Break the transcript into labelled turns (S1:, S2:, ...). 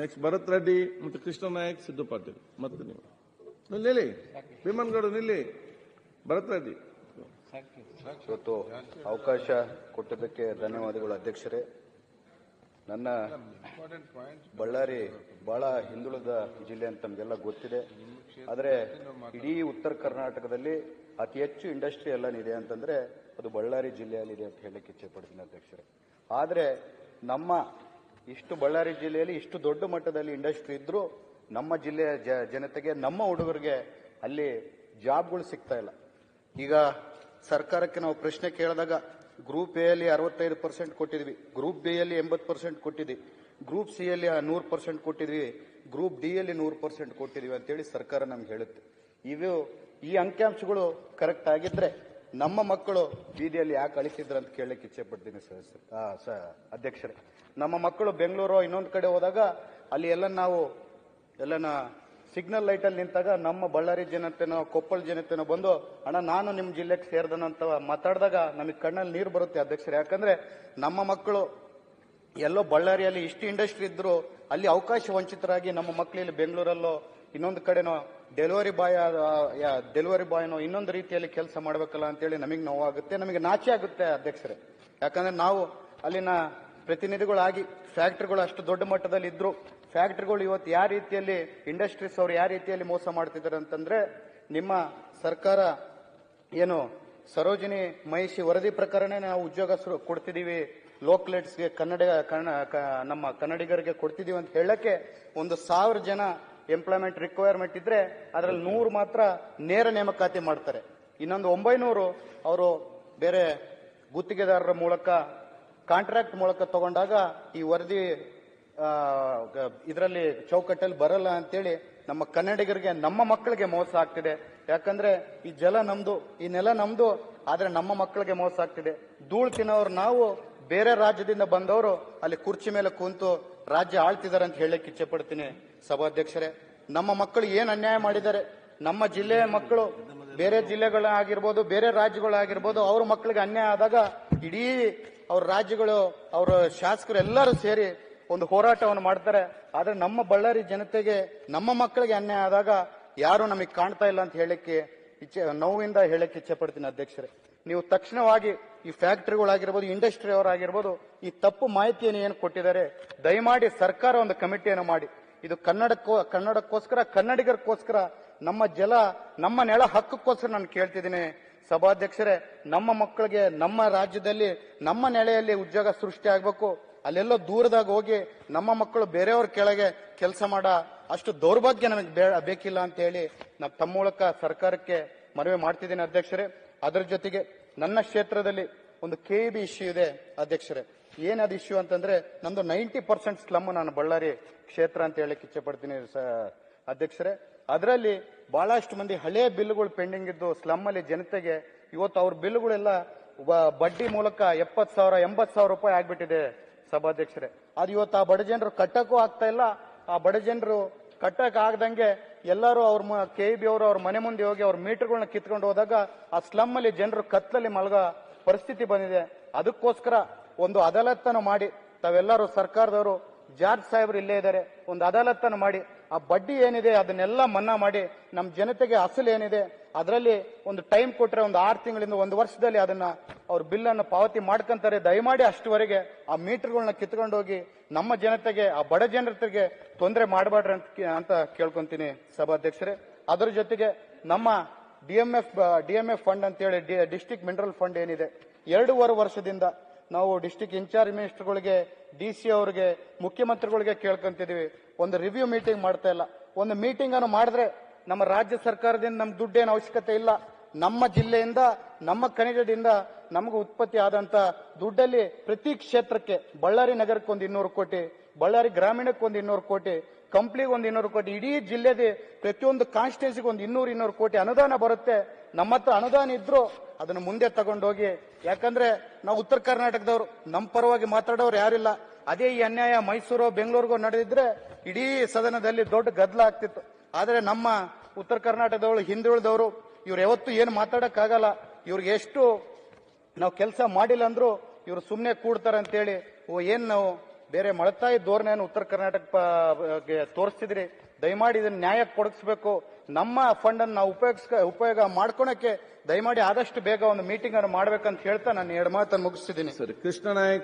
S1: Next Bharat Reddy ಮತ್ತು ಕೃಷ್ಣ ನಾಯಕ್ ಸಿದ್ದು ಪಾಟೀಲ್ ಮತ್ತೆ ನೀವು. ನಿಲ್ಲಿ. ಭೀಮನ್ಗೌಡ ನಿಲ್ಲಿ. ಭರತ್ ರೆಡ್ಡಿ
S2: ಇವತ್ತು ಅವಕಾಶ ಕೊಟ್ಟಿದ್ದಕ್ಕೆ ಧನ್ಯವಾದಗಳು ಅಧ್ಯಕ್ಷರೇ. ನನ್ನ ಬಳ್ಳಾರಿ ಬಹಳ ಹಿಂದುಳಿದ ಜಿಲ್ಲೆ ಅಂತ ನಮಗೆಲ್ಲ ಗೊತ್ತಿದೆ. ಆದರೆ ಇಡೀ ಉತ್ತರ ಕರ್ನಾಟಕದಲ್ಲಿ ಅತಿ ಹೆಚ್ಚು ಇಂಡಸ್ಟ್ರಿ ಎಲ್ಲ ಇದೆ ಅಂತಂದ್ರೆ ಅದು ಬಳ್ಳಾರಿ ಜಿಲ್ಲೆಯಲ್ಲಿದೆ ಅಂತ ಹೇಳಕ್ಕೆ ಇಚ್ಛೆ ಪಡ್ತೀನಿ ಅಧ್ಯಕ್ಷರೇ. ಆದರೆ ನಮ್ಮ ಇಷ್ಟು ಬಳ್ಳಾರಿ ಜಿಲ್ಲೆಯಲ್ಲಿ ಇಷ್ಟು ದೊಡ್ಡ ಮಟ್ಟದಲ್ಲಿ ಇಂಡಸ್ಟ್ರಿ ಇದ್ರೂ ನಮ್ಮ ಜಿಲ್ಲೆಯ ಜನತೆಗೆ, ನಮ್ಮ ಹುಡುಗರಿಗೆ ಅಲ್ಲಿ ಜಾಬ್ಗಳು ಸಿಗ್ತಾ ಇಲ್ಲ. ಈಗ ಸರ್ಕಾರಕ್ಕೆ ನಾವು ಪ್ರಶ್ನೆ ಕೇಳಿದಾಗ ಗ್ರೂಪ್ ಎ ಅಲ್ಲಿ ಅರವತ್ತೈದು ಪರ್ಸೆಂಟ್ ಕೊಟ್ಟಿದ್ವಿ, ಗ್ರೂಪ್ ಬಿ ಅಲ್ಲಿ ಎಂಬತ್ತು ಪರ್ಸೆಂಟ್ ಕೊಟ್ಟಿದ್ವಿ, ಗ್ರೂಪ್ ಸಿ ಅಲ್ಲಿ ನೂರು ಪರ್ಸೆಂಟ್ ಕೊಟ್ಟಿದ್ವಿ, ಗ್ರೂಪ್ ಡಿ ಅಲ್ಲಿ ನೂರು ಪರ್ಸೆಂಟ್ ಕೊಟ್ಟಿದ್ವಿ ಅಂತೇಳಿ ಸರ್ಕಾರ ನಮ್ಗೆ ಹೇಳುತ್ತೆ. ಇವು ಈ ಅಂಕಿಅಂಶಗಳು ಕರೆಕ್ಟ್ ಆಗಿದ್ರೆ ನಮ್ಮ ಮಕ್ಕಳು ಬೀದಿಯಲ್ಲಿ ಯಾಕೆ ಅಳಿಸಿದ್ರು ಅಂತ ಕೇಳಕ್ಕೆ ಇಚ್ಛೆ ಪಡ್ತೀನಿ ಸರ್ ಅಧ್ಯಕ್ಷರೇ. ನಮ್ಮ ಮಕ್ಕಳು ಬೆಂಗಳೂರು ಇನ್ನೊಂದು ಕಡೆ ಹೋದಾಗ ಅಲ್ಲಿ ಎಲ್ಲ ನಾವು ಎಲ್ಲನ ಸಿಗ್ನಲ್ ಲೈಟ್ ಅಲ್ಲಿ ನಿಂತಾಗ ನಮ್ಮ ಬಳ್ಳಾರಿ ಜನತೆನೋ, ಕೊಪ್ಪಳ ಜನತೆನೋ ಬಂದು, ಅಣ್ಣ, ನಾನು ನಿಮ್ಮ ಜಿಲ್ಲೆಗೆ ಸೇರಿದನಂತ ಮಾತಾಡಿದಾಗ ನಮಗೆ ಕಣ್ಣಲ್ಲಿ ನೀರು ಬರುತ್ತೆ ಅಧ್ಯಕ್ಷರು. ಯಾಕಂದ್ರೆ ನಮ್ಮ ಮಕ್ಕಳು ಎಲ್ಲೋ ಬಳ್ಳಾರಿಯಲ್ಲಿ ಇಷ್ಟು ಇಂಡಸ್ಟ್ರಿ ಇದ್ರು ಅಲ್ಲಿ ಅವಕಾಶ ವಂಚಿತರಾಗಿ ನಮ್ಮ ಮಕ್ಕಳಲ್ಲಿ ಬೆಂಗಳೂರಲ್ಲೋ ಇನ್ನೊಂದು ಕಡೆನೋ ಡೆಲಿವರಿ ಬಾಯ್ ಡೆಲಿವರಿ ಬಾಯ್ನೋ ಇನ್ನೊಂದು ರೀತಿಯಲ್ಲಿ ಕೆಲಸ ಮಾಡಬೇಕಲ್ಲ ಅಂತೇಳಿ ನಮಗೆ ನೋವಾಗುತ್ತೆ, ನಮಗೆ ನಾಚೆ ಆಗುತ್ತೆ ಅಧ್ಯಕ್ಷರೇ. ಯಾಕಂದ್ರೆ ನಾವು ಅಲ್ಲಿನ ಪ್ರತಿನಿಧಿಗಳಾಗಿ ಫ್ಯಾಕ್ಟ್ರಿಗಳು ಅಷ್ಟು ದೊಡ್ಡ ಮಟ್ಟದಲ್ಲಿ ಇದ್ರು, ಫ್ಯಾಕ್ಟ್ರಿಗಳು ಇವತ್ತು ಯಾವ ರೀತಿಯಲ್ಲಿ ಇಂಡಸ್ಟ್ರೀಸ್ ಅವ್ರು ಯಾವ ರೀತಿಯಲ್ಲಿ ಮೋಸ ಮಾಡ್ತಿದ್ದಾರೆ ಅಂತಂದ್ರೆ ನಿಮ್ಮ ಸರ್ಕಾರ ಏನು ಸರೋಜಿನಿ ಮಹಿಷಿ ವರದಿ ಪ್ರಕಾರನೇ ನಾವು ಉದ್ಯೋಗ ಕೊಡ್ತಿದ್ದೀವಿ ಲೋಕ್ಲೆಟ್ಸ್ಗೆ ಕನ್ನಡ ನಮ್ಮ ಕನ್ನಡಿಗರಿಗೆ ಕೊಡ್ತಿದ್ದೀವಿ ಅಂತ ಹೇಳಕ್ಕೆ ಒಂದು ಸಾವಿರ ಜನ ಎಂಪ್ಲಾಯ್ಮೆಂಟ್ ರಿಕ್ವೈರ್ಮೆಂಟ್ ಇದ್ರೆ ಅದರಲ್ಲಿ ನೂರು ಮಾತ್ರ ನೇರ ನೇಮಕಾತಿ ಮಾಡ್ತಾರೆ. ಇನ್ನೊಂದು ಒಂಬೈನೂರು ಅವರು ಬೇರೆ ಗುತ್ತಿಗೆದಾರರ ಮೂಲಕ ಕಾಂಟ್ರಾಕ್ಟ್ ಮೂಲಕ ತಗೊಂಡಾಗ ಈ ವರದಿ ಇದರಲ್ಲಿ ಚೌಕಟ್ಟಲ್ಲಿ ಬರಲ್ಲ ಅಂತೇಳಿ ನಮ್ಮ ಕನ್ನಡಿಗರಿಗೆ, ನಮ್ಮ ಮಕ್ಕಳಿಗೆ ಮೋಸ ಆಗ್ತಿದೆ. ಯಾಕಂದ್ರೆ ಈ ಜಲ ನಮ್ದು, ಈ ನೆಲ ನಮ್ದು, ಆದ್ರೆ ನಮ್ಮ ಮಕ್ಕಳಿಗೆ ಮೋಸ ಆಗ್ತಿದೆ. ಧೂಳು ತಿನ್ನೋರು ನಾವು, ಬೇರೆ ರಾಜ್ಯದಿಂದ ಬಂದವರು ಅಲ್ಲಿ ಕುರ್ಚಿ ಮೇಲೆ ಕೂತು ರಾಜ್ಯ ಆಳ್ತಿದ್ದಾರೆ ಅಂತ ಹೇಳಕ್ಕೆ ಇಚ್ಛೆ ಪಡ್ತೀನಿ. ಸಭಾಧ್ಯಕ್ಷರೇ, ನಮ್ಮ ಮಕ್ಕಳು ಏನು ಅನ್ಯಾಯ ಮಾಡಿದ್ದಾರೆ? ನಮ್ಮ ಜಿಲ್ಲೆಯ ಮಕ್ಕಳು ಬೇರೆ ಜಿಲ್ಲೆಗಳಾಗಿರ್ಬೋದು, ಬೇರೆ ರಾಜ್ಯಗಳಾಗಿರ್ಬೋದು, ಅವ್ರ ಮಕ್ಕಳಿಗೆ ಅನ್ಯಾಯ ಆದಾಗ ಇಡೀ ಅವ್ರ ರಾಜ್ಯಗಳು, ಅವರ ಶಾಸಕರು ಎಲ್ಲರೂ ಸೇರಿ ಒಂದು ಹೋರಾಟವನ್ನು ಮಾಡ್ತಾರೆ. ಆದರೆ ನಮ್ಮ ಬಳ್ಳಾರಿ ಜನತೆಗೆ, ನಮ್ಮ ಮಕ್ಕಳಿಗೆ ಅನ್ಯಾಯ ಆದಾಗ ಯಾರು ನಮಗೆ ಕಾಣ್ತಾ ಇಲ್ಲ ಅಂತ ಹೇಳಕ್ಕೆ ಇಚ್ಛೆ, ನೋವಿಂದ ಹೇಳಕ್ಕೆ ಇಚ್ಛೆ ಪಡ್ತೀನಿ ಅಧ್ಯಕ್ಷರೇ. ನೀವು ತಕ್ಷಣವಾಗಿ ಈ ಫ್ಯಾಕ್ಟ್ರಿಗಳಾಗಿರ್ಬೋದು ಇಂಡಸ್ಟ್ರಿ ಅವರಾಗಿರ್ಬೋದು ಈ ತಪ್ಪು ಮಾಹಿತಿಯನ್ನು ಏನು ಕೊಟ್ಟಿದ್ದಾರೆ, ದಯಮಾಡಿ ಸರ್ಕಾರ ಒಂದು ಕಮಿಟಿಯನ್ನು ಮಾಡಿ. ಇದು ಕನ್ನಡಕ್ಕೋ, ಕನ್ನಡಕ್ಕೋಸ್ಕರ ಕನ್ನಡಿಗರಿಗೋಸ್ಕರ ನಮ್ಮ ಜಲ, ನಮ್ಮ ನೆಲ ಹಕ್ಕಕ್ಕೋಸ್ಕರ ನಾನು ಕೇಳ್ತಿದ್ದೀನಿ. ಸಭಾಧ್ಯಕ್ಷರೇ, ನಮ್ಮ ಮಕ್ಕಳಿಗೆ, ನಮ್ಮ ರಾಜ್ಯದಲ್ಲಿ, ನಮ್ಮ ನೆಲೆಯಲ್ಲಿ ಉದ್ಯೋಗ ಸೃಷ್ಟಿ ಆಗಬೇಕು. ಅಲ್ಲೆಲ್ಲೋ ದೂರದಾಗ ಹೋಗಿ ನಮ್ಮ ಮಕ್ಕಳು ಬೇರೆಯವ್ರ ಕೆಳಗೆ ಕೆಲಸ ಮಾಡ. ಅಷ್ಟು ದೌರ್ಭಾಗ್ಯ ನಮಗೆ ಬೇ- ಬೇಕಿಲ್ಲ ಅಂತ ಹೇಳಿ ನಾನು ತಮ್ಮ ಮೂಲಕ ಸರ್ಕಾರಕ್ಕೆ ಮನವಿ ಮಾಡ್ತಿದ್ದೀನಿ ಅಧ್ಯಕ್ಷರೇ. ಅದರ ಜೊತೆಗೆ ನನ್ನ ಕ್ಷೇತ್ರದಲ್ಲಿ ಒಂದು ಕೆ ಬಿ ಇಶ್ಯೂ ಇದೆ, ಅಧ್ಯಕ್ಷರೇ. ಏನದು ಇಶ್ಯೂ ಅಂತಂದ್ರೆ ನಂದು ನೈಂಟಿ ಪರ್ಸೆಂಟ್ ಸ್ಲಮ್ ನಾನು ಬಳ್ಳಾರಿ ಕ್ಷೇತ್ರ ಅಂತ ಹೇಳಕ್ ಇಚ್ಛೆ ಪಡ್ತೀನಿ ಅಧ್ಯಕ್ಷರೇ. ಅದರಲ್ಲಿ ಬಹಳಷ್ಟು ಮಂದಿ ಹಳೆ ಬಿಲ್ಗಳು ಪೆಂಡಿಂಗ್ ಇದ್ದು ಸ್ಲಮ್ ಅಲ್ಲಿ ಜನತೆಗೆ ಇವತ್ತು ಅವ್ರ ಬಿಲ್ಗಳೆಲ್ಲ ಬಡ್ಡಿ ಮೂಲಕ ಎಪ್ಪತ್ ಸಾವಿರ ಎಂಬತ್ ಸಾವಿರ ರೂಪಾಯಿ ಆಗ್ಬಿಟ್ಟಿದೆ ಸಭಾಧ್ಯಕ್ಷರೇ. ಅದು ಇವತ್ತು ಆ ಬಡ ಜನರು ಕಟ್ಟಕ್ಕೂ ಆಗ್ತಾ ಇಲ್ಲ. ಆ ಬಡ ಜನರು ಕಟ್ಟಕ್ ಆಗದಂಗೆ ಎಲ್ಲರೂ ಅವ್ರ ಕೆ ಬಿ ಅವರು ಅವ್ರ ಮನೆ ಮುಂದೆ ಹೋಗಿ ಅವ್ರ ಮೀಟರ್ಗಳನ್ನ ಕಿತ್ಕೊಂಡು ಹೋದಾಗ ಆ ಸ್ಲಮ್ ಅಲ್ಲಿ ಜನರು ಕತ್ತಲಲ್ಲಿ ಮಲಗ ಪರಿಸ್ಥಿತಿ ಬಂದಿದೆ. ಅದಕ್ಕೋಸ್ಕರ ಒಂದು ಅದಾಲತ್ತನ್ನು ಮಾಡಿ, ತಾವೆಲ್ಲರೂ ಸರ್ಕಾರದವರು, ಜಾರ್ಜ್ ಸಾಹೇಬ್ರು ಇಲ್ಲೇ ಇದ್ದಾರೆ, ಒಂದು ಅದಾಲತ್ತನ್ನು ಮಾಡಿ, ಆ ಬಡ್ಡಿ ಏನಿದೆ ಅದನ್ನೆಲ್ಲ ಮನ್ನಾ ಮಾಡಿ, ನಮ್ಮ ಜನತೆಗೆ ಅಸಲು ಏನಿದೆ, ಅದರಲ್ಲಿ ಒಂದು ಟೈಮ್ ಕೊಟ್ಟರೆ ಒಂದು ಆರು ತಿಂಗಳಿಂದ ಒಂದು ವರ್ಷದಲ್ಲಿ ಅದನ್ನ ಅವ್ರ ಬಿಲ್ ಅನ್ನು ಪಾವತಿ ಮಾಡ್ಕಂತಾರೆ. ದಯಮಾಡಿ ಅಷ್ಟುವರೆಗೆ ಆ ಮೀಟರ್ಗಳನ್ನ ಕಿತ್ಕೊಂಡು ಹೋಗಿ ನಮ್ಮ ಜನತೆಗೆ, ಆ ಬಡ ಜನತೆಗೆ ತೊಂದರೆ ಮಾಡಬೇಡ್ರಿ ಅಂತ ಅಂತ ಕೇಳ್ಕೊಂತೀನಿ ಸಭಾಧ್ಯಕ್ಷರೇ. ಅದರ ಜೊತೆಗೆ ನಮ್ಮ ಡಿಎಂಎಫ್ ಡಿಎಂಎಫ್ ಫಂಡ್ ಅಂತೇಳಿ ಡಿಸ್ಟಿಕ್ ಮಿನರಲ್ ಫಂಡ್ ಏನಿದೆ, ಎರಡೂವರೆ ವರ್ಷದಿಂದ ನಾವು ಡಿಸ್ಟಿಕ್ ಇನ್ಚಾರ್ಜ್ ಮಿನಿಸ್ಟರ್ಗಳಿಗೆ ಡಿ ಸಿ ಅವರಿಗೆ, ಮುಖ್ಯಮಂತ್ರಿಗಳಿಗೆ ಕೇಳ್ಕೊಂತಿದ್ದೀವಿ ಒಂದು ರಿವ್ಯೂ ಮೀಟಿಂಗ್ ಮಾಡ್ತಾ ಇಲ್ಲ. ಒಂದು ಮೀಟಿಂಗ್ ಅನ್ನು ಮಾಡಿದ್ರೆ ನಮ್ಮ ರಾಜ್ಯ ಸರ್ಕಾರದಿಂದ ನಮ್ಗೆ ದುಡ್ಡೇನು ಅವಶ್ಯಕತೆ ಇಲ್ಲ. ನಮ್ಮ ಜಿಲ್ಲೆಯಿಂದ, ನಮ್ಮ ಖನಿಜದಿಂದ ನಮಗೆ ಉತ್ಪತ್ತಿ ಆದಂತ ದುಡ್ಡಲ್ಲಿ ಪ್ರತಿ ಕ್ಷೇತ್ರಕ್ಕೆ, ಬಳ್ಳಾರಿ ನಗರಕ್ಕೆ ಒಂದು ಇನ್ನೂರು ಕೋಟಿ, ಬಳ್ಳಾರಿ ಗ್ರಾಮೀಣಕ್ಕೆ ಒಂದು ಇನ್ನೂರು ಕೋಟಿ, ಕಂಪ್ಲಿಗೆ ಒಂದು ಇನ್ನೂರು ಕೋಟಿ, ಇಡೀ ಜಿಲ್ಲೆದೆ ಪ್ರತಿಯೊಂದು ಕಾನ್ಸ್ಟಿಟ್ಯೂನ್ಸಿಗೆ ಒಂದು ಇನ್ನೂರು ಇನ್ನೂರು ಕೋಟಿ ಅನುದಾನ ಬರುತ್ತೆ. ನಮ್ಮ ಹತ್ರ ಅನುದಾನ ಇದ್ರು ಅದನ್ನು ಮುಂದೆ ತಗೊಂಡೋಗಿ, ಯಾಕಂದ್ರೆ ನಾವು ಉತ್ತರ ಕರ್ನಾಟಕದವರು ನಮ್ಮ ಪರವಾಗಿ ಮಾತಾಡೋರು ಯಾರಿಲ್ಲ. ಅದೇ ಈ ಅನ್ಯಾಯ ಮೈಸೂರು, ಬೆಂಗಳೂರಿಗೂ ನಡೆದಿದ್ರೆ ಇಡೀ ಸದನದಲ್ಲಿ ದೊಡ್ಡ ಗದ್ದಲ ಆಗ್ತಿತ್ತು. ಆದ್ರೆ ನಮ್ಮ ಉತ್ತರ ಕರ್ನಾಟಕದವರು, ಹಿಂದುಳಿದವರು, ಇವ್ರು ಯಾವತ್ತೂ ಏನು ಮಾತಾಡಕ್ಕಾಗಲ್ಲ. ಇವ್ರಿಗೆ ಎಷ್ಟು ನಾವು ಕೆಲಸ ಮಾಡಿಲ್ಲ ಅಂದ್ರು ಇವ್ರು ಸುಮ್ಮನೆ ಕೂಡ್ತಾರೆ ಅಂತೇಳಿ ಓ, ಏನು ನಾವು ಬೇರೆ ಮಳತಾಯಿ ಧೋರಣೆಯನ್ನು ಉತ್ತರ ಕರ್ನಾಟಕ ಪ- ತೋರಿಸ್ತಿದ್ರಿ ದಯಮಾಡಿ ಇದನ್ನ ನ್ಯಾಯಕ್ಕೆ ಕೊಡಿಸ್ಬೇಕು. ನಮ್ಮ ಫಂಡ್ ಅನ್ನು ನಾವು ಉಪಯೋಗ ಉಪಯೋಗ ಮಾಡ್ಕೊಳಕ್ಕೆ ದಯಮಾಡಿ ಆದಷ್ಟು ಬೇಗ ಒಂದು ಮೀಟಿಂಗ್ ಅನ್ನು ಮಾಡ್ಬೇಕಂತ ಹೇಳ್ತಾ ನಾನು ಎರಡು ಮಾತನ್ನು ಮುಗಿಸ್ತಿದ್ದೀನಿ.
S1: ಸರ್ ಕೃಷ್ಣ ನಾಯಕ್